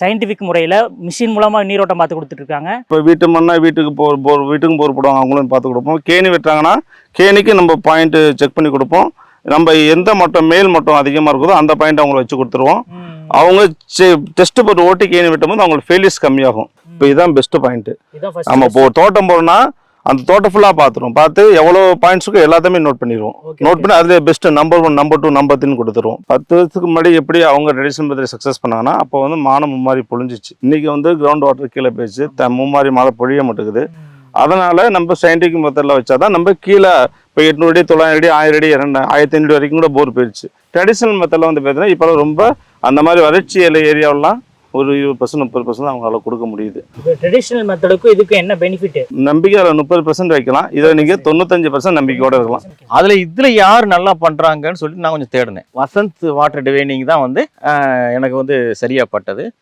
Scientific முறையில் machine மூலமாக நீரோட்டம் பார்த்து கொடுத்துட்டு இருக்காங்க இப்போ வீட்டு மண்ணா வீட்டுக்கு போர் போர் வீட்டுக்கும் போர் போடுவாங்க அவங்களும் பார்த்து கொடுப்போம். கேணி வெட்டுறாங்கன்னா கேணிக்கு நம்ம பாயிண்ட் செக் பண்ணி கொடுப்போம். நம்ம எந்த மட்டம் மேல் மட்டம் அதிகமாக இருக்குதோ அந்த பாயிண்ட் அவங்கள வச்சு கொடுத்துருவோம். அவங்க டெஸ்ட் போட்டு ஓட்டி கேணி வெட்டும் போது அவங்களுக்கு ஃபெயிலியர்ஸ் கம்மியாகும். இப்போ இதுதான் பெஸ்ட் பாயிண்ட் இதுதான் நம்ம இப்போ தோட்டம் போறோம்னா அந்த தோட்டம் ஃபுல்லாக பார்த்துருவோம் பார்த்து எவ்வளோ பாயிண்ட்ஸ் இருக்கோ எல்லாத்தையுமே நோட் பண்ணிடுவோம் நோட் பண்ணி அதில் best number one number two number த்ரீன்னு கொடுத்துருவோம். பத்து வருஷத்துக்கு முன்னாடி எப்படி அவங்க ட்ரெடிஷனல் மெத்தட் சக்ஸஸ் பண்ணாங்கன்னா அப்போ வந்து மானம் மும்மாரி பொழிஞ்சிச்சு. இன்னைக்கு வந்து கிரவுண்ட் வாட்டர் கீழே போயிடுச்சு. த மும்மாரி மழை பொழிய மாட்டேங்குது. அதனால நம்ம சயின்டிஃபிக் மெத்தடில் வச்சாதான் நம்ம கீழே இப்போ எட்நூறு அடி தொள்ளாயிரம் அடி ஆயிரம் அடி இரண்டு ஆயிரத்தி ஐநூறு வரைக்கும் கூட போர் போயிடுச்சு ட்ரெடிஷனல் மெத்தடில் வந்து பார்த்தீங்கன்னா இப்போ ரொம்ப அந்த மாதிரி வறட்சி எல்லை ஏரியாவெல்லாம் ஒரு இருபது பர்சன்ட் முப்பது பர்சன்ட் அவங்களால கொடுக்க முடியுது. ட்ரெடிஷ்னல் மெத்தடுக்கும் இதுக்கும் என்ன பெனிஃபிட் நம்பிக்கை அதில் முப்பது பர்சன்ட் வைக்கலாம். இதை நீங்கள் தொண்ணூத்தஞ்சு பர்சன்ட் நம்பிக்கையோட இருக்கலாம். அதுல இதுல யார் நல்லா பண்றாங்கன்னு சொல்லிட்டு நான் கொஞ்சம் தேடினேன். வசந்த் வாட்டர் டிவைனிங் தான் வந்து எனக்கு வந்து சரியா பட்டது